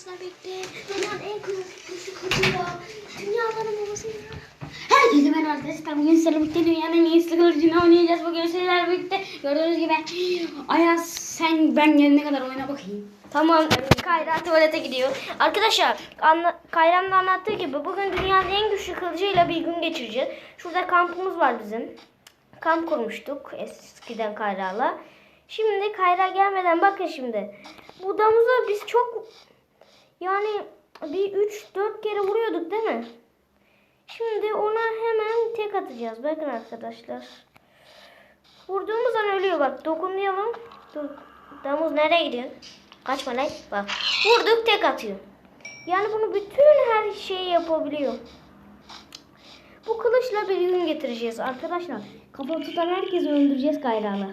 arkadaşlar bekle. Dünyanın en kılıçlı kılıcıyla. Dünyaların babasıyla. Herkese merhaba arkadaşlar. Bugün sizlerle birlikte dünyanın en iyisi kılıcını oynayacağız. Bugün sizlerle birlikte gördüğünüz gibi. Ayaz sen ben gelene kadar oyna bakayım. Tamam Kayra tuvalete gidiyor. Arkadaşlar anla, Kayra'nın anlattığı gibi bugün dünyanın en güçlü kılıcıyla bir gün geçireceğiz. Şurada kampımız var bizim. Kamp kurmuştuk eskiden Kayra'la. Şimdi Kayra gelmeden bakın şimdi. Bu damuza biz çok yani bir 3-4 kere vuruyorduk değil mi? Şimdi ona hemen tek atacağız. Bakın arkadaşlar. Vurduğumuz an ölüyor bak. Dokunmayalım. Dur. Damız nereye gidiyor? Kaçma lan. Bak. Vurduk tek atıyor. Yani bunu bütün her şeyi yapabiliyor. Bu kılıçla bir gün getireceğiz arkadaşlar. Kafa tutan herkesi öldüreceğiz gayrala.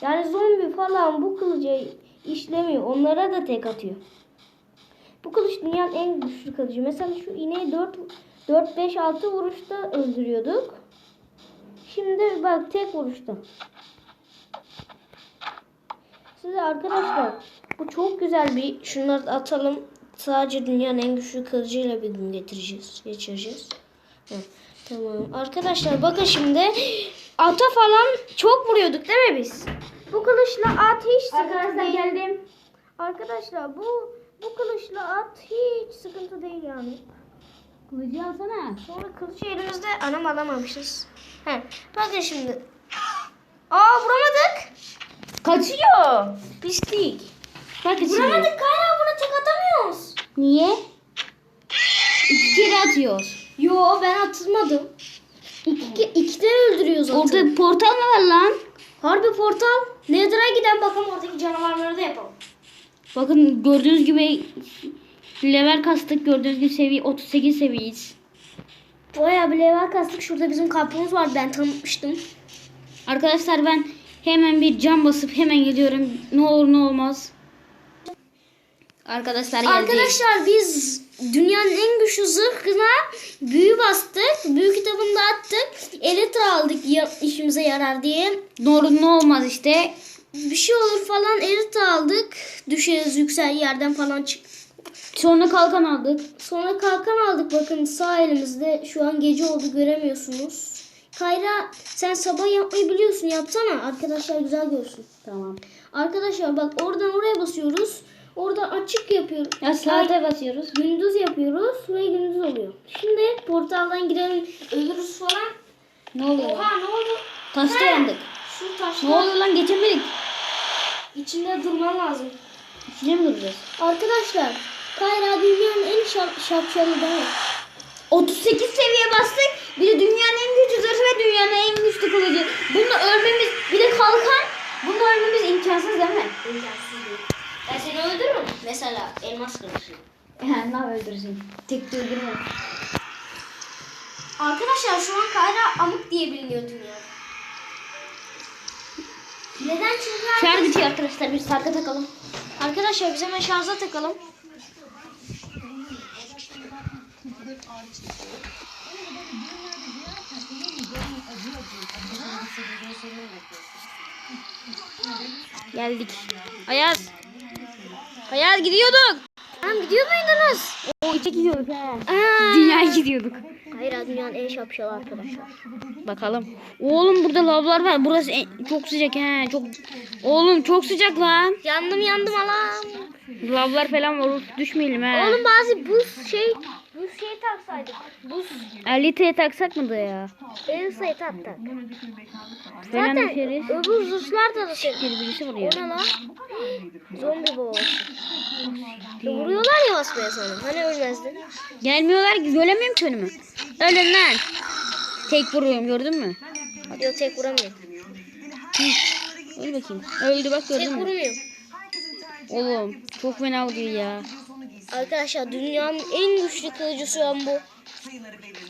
Yani zombi falan bu kılıca işlemiyor. Onlara da tek atıyor. Bu kılıç dünyanın en güçlü kılıcı. Mesela şu ineği 4 4 5 6 vuruşta öldürüyorduk. Şimdi bak tek vuruşta. Size arkadaşlar bu çok güzel bir şunları atalım. Sadece dünyanın en güçlü kılıcıyla bir gün getireceğiz. Geçireceğiz. Heh, tamam. Arkadaşlar bakın şimdi ata falan çok vuruyorduk değil mi biz? Bu kılıçla at hiç sıkıntı Arkadaşlar geldim. Arkadaşlar bu bu kılıçla at hiç sıkıntı değil yani. Kılıcı alsana. Sonra kılıcı elimizde anam alamamışız. He, bakın şimdi. Aa vuramadık. Kaçıyor. Pislik. Bak. Vuramadık Kayra bunu tek atamıyoruz. Niye? İki kere atıyor. Yo ben atılmadım. İki, iki de öldürüyoruz atı. Orada portal mı var lan? Harbi portal. Nether'a giden bakalım oradaki canavarları da yapalım. Bakın gördüğünüz gibi level kastık. Gördüğünüz gibi seviye 38 seviyeyiz. Bayağı bir level kastık. Şurada bizim kampımız var. Ben tanıtmıştım. Arkadaşlar ben hemen bir cam basıp hemen geliyorum. Ne olur ne olmaz. Arkadaşlar geldi. Arkadaşlar biz dünyanın en güçlü zırhına büyü bastık. Büyü kitabını da attık. Elitra aldık ya, işimize yarar diye. Ne olur ne olmaz işte. Bir şey olur falan elitra aldık. Düşeriz yüksel yerden falan çık. Sonra kalkan aldık. Sonra kalkan aldık bakın sağ elimizde. Şu an gece oldu göremiyorsunuz. Kayra sen sabah yapmayı biliyorsun yapsana. Arkadaşlar güzel görsün. Tamam. Arkadaşlar bak oradan oraya basıyoruz. Oradan açık yapıyoruz. Ya saate basıyoruz. Gündüz yapıyoruz ve gündüz oluyor. Şimdi portaldan girelim ölürüz falan. Ne oluyor? Oha ne oldu? Taşta yandık. Şu taşlar Ne oluyor lan geçemedik. içinde durman lazım. İçine mi duracağız? Arkadaşlar Kayra dünyanın en şap şapşalı değil mi? 38 seviye bastık. Bir de dünyanın en güçlü zırhı ve dünyanın en güçlü kılıcı. Bunu ölmemiz bir de kalkan. Bunu ölmemiz imkansız değil mi? Ben seni öldürürüm. Mesela elmas kılıcı. Yani ne öldürsün? Tek de öldürme. Arkadaşlar şu an Kayra amık diye biliniyor dünyada. Neden çünkü Şarj bitiyor arkadaşlar. Biz sarka takalım. Arkadaşlar biz hemen şarja takalım. Geldik. Ayaz. Ayaz gidiyorduk. Tamam gidiyor muydunuz? O içe gidiyorduk he. Dünyaya gidiyorduk. Kayra dünyanın en şapşalı arkadaşlar. Bakalım. Oğlum burada lavlar var. Burası en- çok sıcak he. Çok Oğlum çok sıcak lan. Yandım yandım alam. Lavlar falan var. Düşmeyelim he. Oğlum bazı buz şey buz şey taksaydık. Buz 50 litreye taksak mı da ya? el sayı taktık. Zaten düşeriz. öbür zırhlar da da şey. Bir birisi vuruyor. ne lan? Zombi babası. Ya vuruyorlar ya basmaya sana. Hani ölmezdin? Gelmiyorlar ki göremiyorum ki önümü. Ölün lan. Tek vuruyorum gördün mü? Yok tek vuramıyor. Öl bakayım. Öldü bak Tek gördün mü? vurmuyor. Oğlum çok fena vuruyor ya. Arkadaşlar dünyanın en güçlü kılıcı şu an bu.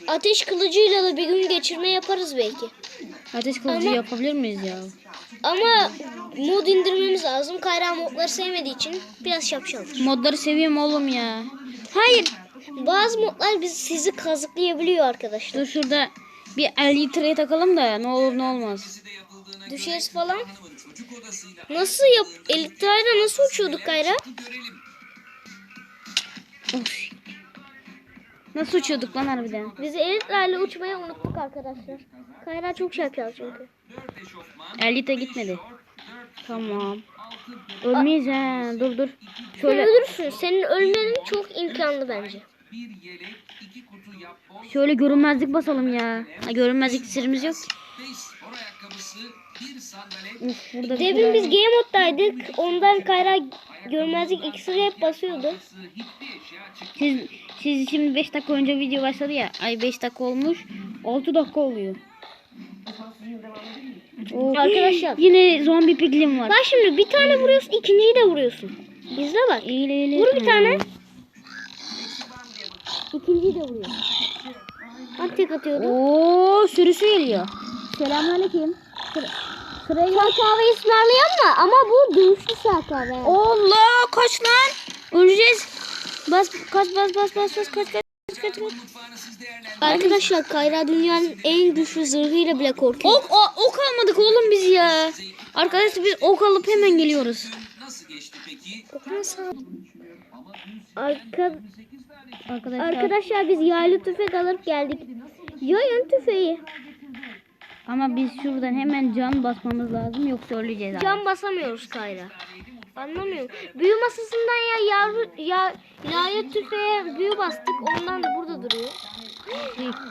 Ateş kılıcıyla da bir gün geçirme yaparız belki. Ateş kılıcı Ama- yapabilir miyiz ya? Ama mod indirmemiz lazım. Kayra modları sevmediği için biraz şapşal. Modları seviyorum oğlum ya. Hayır. Bazı modlar biz sizi kazıklayabiliyor arkadaşlar. Dur şurada bir 50 litreye takalım da ne olur ne olmaz. Düşeriz falan. Nasıl yap? Elektrayla nasıl uçuyorduk Kayra? Of. Nasıl uçuyorduk lan harbiden? Biz elitlerle uçmayı unuttuk arkadaşlar. Kayra çok şapşal çünkü. Elite gitmedi. Tamam. Ölmeyiz he. Dur dur. Sen Şöyle ölürsün. Senin ölmenin çok imkanlı bence. şöyle görünmezlik basalım ya. Ha, görünmezlik sırrımız yok. Uf, burada bir Demin biz game moddaydık. Ondan Kayra görmezlik iksiri hep basıyordu. Siz, siz şimdi 5 dakika önce video başladı ya. Ay 5 dakika olmuş. 6 dakika oluyor. Oo, Arkadaşlar. Yine zombi piglim var. Bak şimdi bir tane vuruyorsun ikinciyi de vuruyorsun. İzle bak. İyile iyile. Vur bir tane. İkinciyi de vuruyor. Bak tek atıyordu. Oo sürüsü geliyor. Selamünaleyküm. Gel. Çay kahve ısmarlayan mı? Ama bu dövüşlü çay kahve. Allah kaç lan. Öleceğiz. Bas kaç bas bas bas bas kaç kaç kaç kaç. Arkadaşlar Kayra dünyanın en güçlü zırhıyla bile korkuyor. Ok, o- ok almadık oğlum biz ya. Arkadaşlar biz ok alıp hemen geliyoruz. Arka, Arkadaşlar. arkadaşlar biz yaylı tüfek alıp geldik. Yayın tüfeği. Ama biz şuradan hemen can basmamız lazım yoksa öleceğiz abi. Can basamıyoruz Kayra. Anlamıyorum. Büyü masasından ya yavru ya yaylı tüfeğe büyü bastık. Ondan da burada duruyor.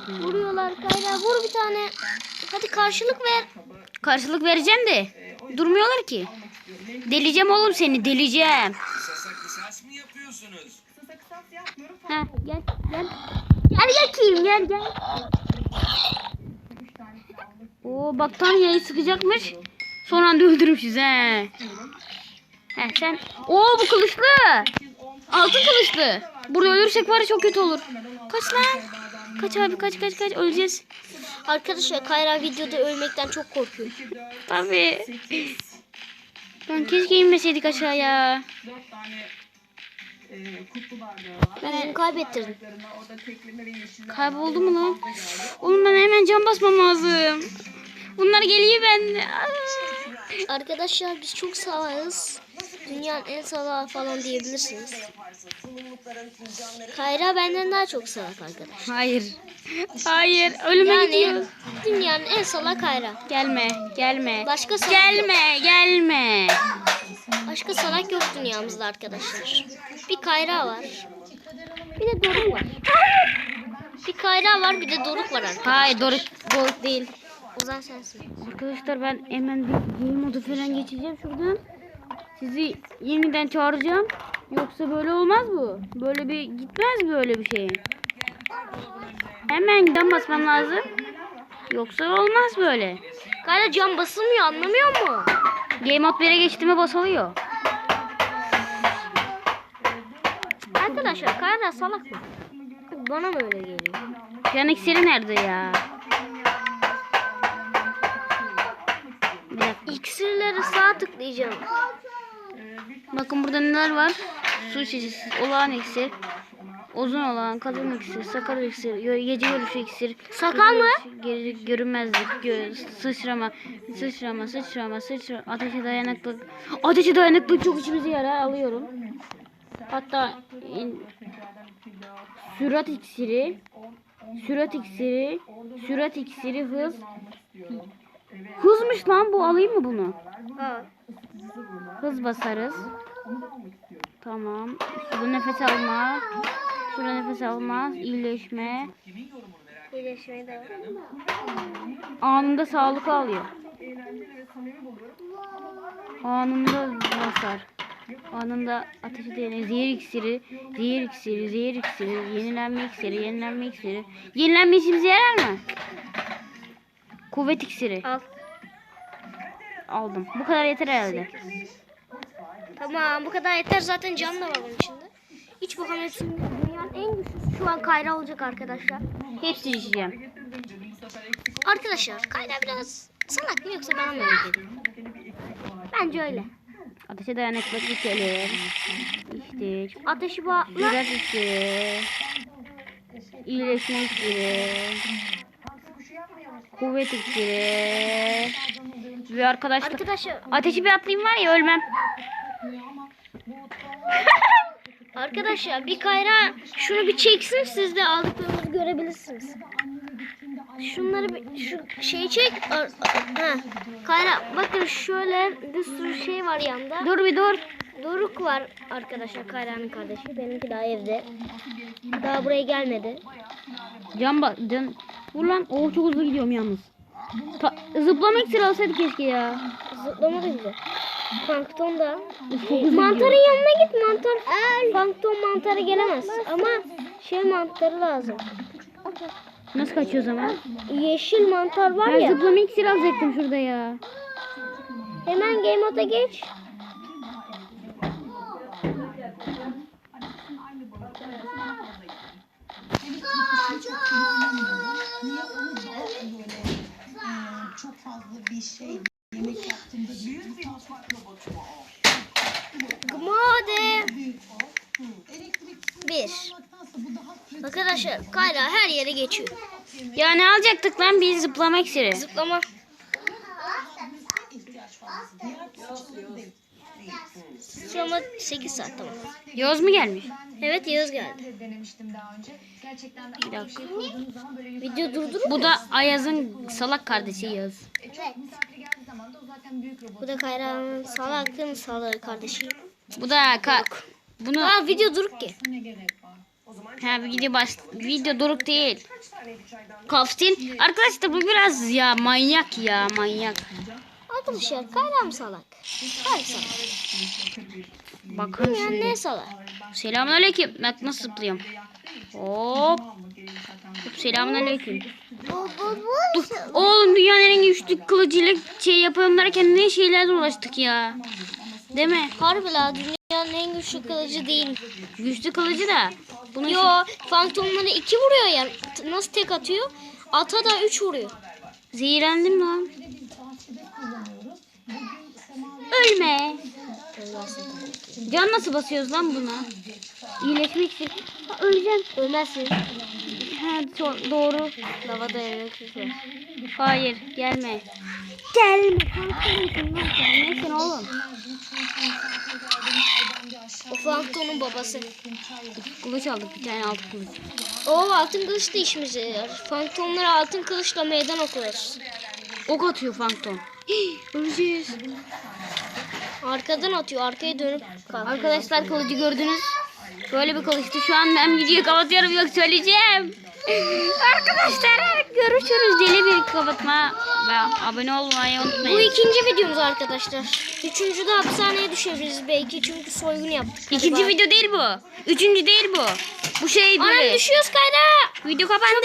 Vuruyorlar Kayra. Vur bir tane. Hadi karşılık ver. Karşılık vereceğim de durmuyorlar ki. Deleceğim oğlum seni deleceğim. Ha gel gel. Gel yakayım gel gel. Oo bak tam yayı sıkacakmış. Son anda öldürmüşüz he. He sen. Oo bu kılıçlı. Altın kılıçlı. Burada ölürsek var ya çok kötü olur. Kaç lan. Kaç abi kaç kaç kaç öleceğiz. Arkadaşlar Kayra videoda ölmekten çok korkuyor. Tabii. Lan keşke inmeseydik aşağıya. Ben kaybettirdim. Kayboldu mu lan? Oğlum ben hemen can basmam lazım. Bunlar geliyor ben. Arkadaşlar biz çok salağız. Dünyanın en salağı falan diyebilirsiniz. Kayra benden daha çok salak arkadaş. Hayır. Hayır. Ölüme Yani gidiyoruz. dünyanın en salak Kayra. Gelme. Gelme. Başka salak yok. Gelme. Gelme. Başka salak yok dünyamızda arkadaşlar. Bir Kayra var. Bir de Doruk var. Bir Kayra var bir de Doruk var arkadaşlar. Hayır Doruk, Doruk değil. Ozan sensin. Arkadaşlar ben hemen bir game modu falan geçeceğim şuradan. Sizi yeniden çağıracağım. Yoksa böyle olmaz bu. Böyle bir gitmez böyle bir şey. Hemen giden basmam lazım. Yoksa olmaz böyle. Kayra cam basılmıyor anlamıyor musun? Game mode 1'e geçtiğime basılıyor. Arkadaşlar Kayra salak mı? Bana mı öyle geliyor? Can iksiri nerede ya? İksirleri sağ tıklayacağım. Bakın burada neler var? Su şişesi, olağan iksir, uzun olan, kadın iksir, sakar iksir, gece görüşü iksir. Sakal mı? Geri, görünmezlik, gö- sıçrama, sıçrama, sıçrama, sıçrama, ateşe dayanıklık. Ateşe dayanıklık çok işimize yarar alıyorum. Hatta in- sürat iksiri, sürat iksiri, sürat iksiri, hız. Hızmış lan bu alayım mı bunu? Hız basarız. Tamam. Suda nefes alma. Suda nefes alma. iyileşme. İyileşmeyi de. Anında sağlık alıyor. Anında basar. Anında ateşi dayanıyor. Zehir iksiri, zehir iksiri, zehir iksiri, yenilenme iksiri, yenilenme iksiri. Yenilenme işimize yarar mı? Kuvvet iksiri. Al. Aldım. Bu kadar yeter herhalde. Tamam bu kadar yeter zaten cam da var bunun içinde. İç bakalım hepsini. Dünyanın en güçlüsü şu an Kayra olacak arkadaşlar. Hepsini içeceğim. Arkadaşlar Kayra biraz salak mı yoksa mı öyle geliyor? Bence öyle. Ateşe dayanıklılık içelim. İçtik. Ateşi bağla. Biraz iksiri. İyileşme iksiri. Kuvvet iksiri. Ve arkadaşlar Arkadaşlar ateşi bir atlayayım var ya ölmem. Arkadaşlar bir kayra şunu bir çeksin siz de aldıklarımızı görebilirsiniz. Şunları bir şu şeyi çek. Ha. Kayra bakın şöyle bir sürü şey var yanında. Dur bir dur. Doruk var arkadaşlar Kayra'nın kardeşi. Benimki daha evde. Daha buraya gelmedi. Can bak can. Vur lan. Oo çok hızlı gidiyorum yalnız. Ta- zıplama iksiri keşke ya. Zıplama da güzel. Plankton da. Mantarın yanına git mantar. Plankton mantarı gelemez. Ama şey mantarı lazım. Nasıl kaçıyor zaman? Yeşil mantar var Ben ya. zıplama iksiri alacaktım şurada ya. Hemen game moda geç. Çok fazla bir şey yemek yaptığımda büyük bir Mode büyük o. Elektrik 1. olmaktansa bu daha pratik. Arkadaşlar Kayra her yere geçiyor. Ya ne alacaktık lan biz zıplama iksiri. Zıplama. değil. Zıplama 8 saat tamam. Yoz mu gelmiş? Evet Yağız geldi. de denemiştim daha önce. Gerçekten Bir dakika. yukarıda Video durdur. Bu da Ayaz'ın salak kardeşi Yağız. E, robot. Bu da Kayra'nın salakın salağı kardeşi. Bu da ka bunu Aa video duruk ki. Ne gerek var? ha video baş video doruk değil. Kaftin. Arkadaşlar bu biraz ya manyak ya manyak. Arkadaşlar Kayra mı salak? Hayır salak. Bakın Ya ne salak? Selamünaleyküm. Bak nasıl zıplıyorum. Hop. Hop selamünaleyküm. Dur. Oğlum dünyanın en güçlü kılıcıyla şey yapalım derken ne şeylerle uğraştık ya. Değil mi? Harbi la dünyanın en güçlü kılıcı değil. Güçlü kılıcı da. Bunu Yo fantomları 2 vuruyor ya. T- Nasıl tek atıyor? Ata da 3 vuruyor. zehirlendim lan. Ölme. Can nasıl basıyoruz lan buna? İyileşmek için. Öleceğim. Ölmezsin. Ha, do- doğru. Lavada var. Hayır gelme. Gelme. Gelmesin oğlum. O fantomun babası. Kılıç aldık bir tane altı kılıç. O altın kılıç da işimize yarar. Fantomlara altın kılıçla meydan okuyoruz. Ok atıyor. Hii, Öleceğiz. Arkadan atıyor. Arkaya dönüp kalkıyor. Arkadaşlar kılıcı gördünüz. Böyle bir kılıçtı. Şu an ben videoyu kapatıyorum yok söyleyeceğim. Arkadaşlar görüşürüz. Deli bir kapatma ve abone olmayı Bu unutmayın. ikinci videomuz arkadaşlar. Üçüncü de hapishaneye düşebiliriz belki çünkü soygun yaptık. İkinci video değil bu. Üçüncü değil bu. Bu şey Anam böyle. düşüyoruz kayra. Video kapandı.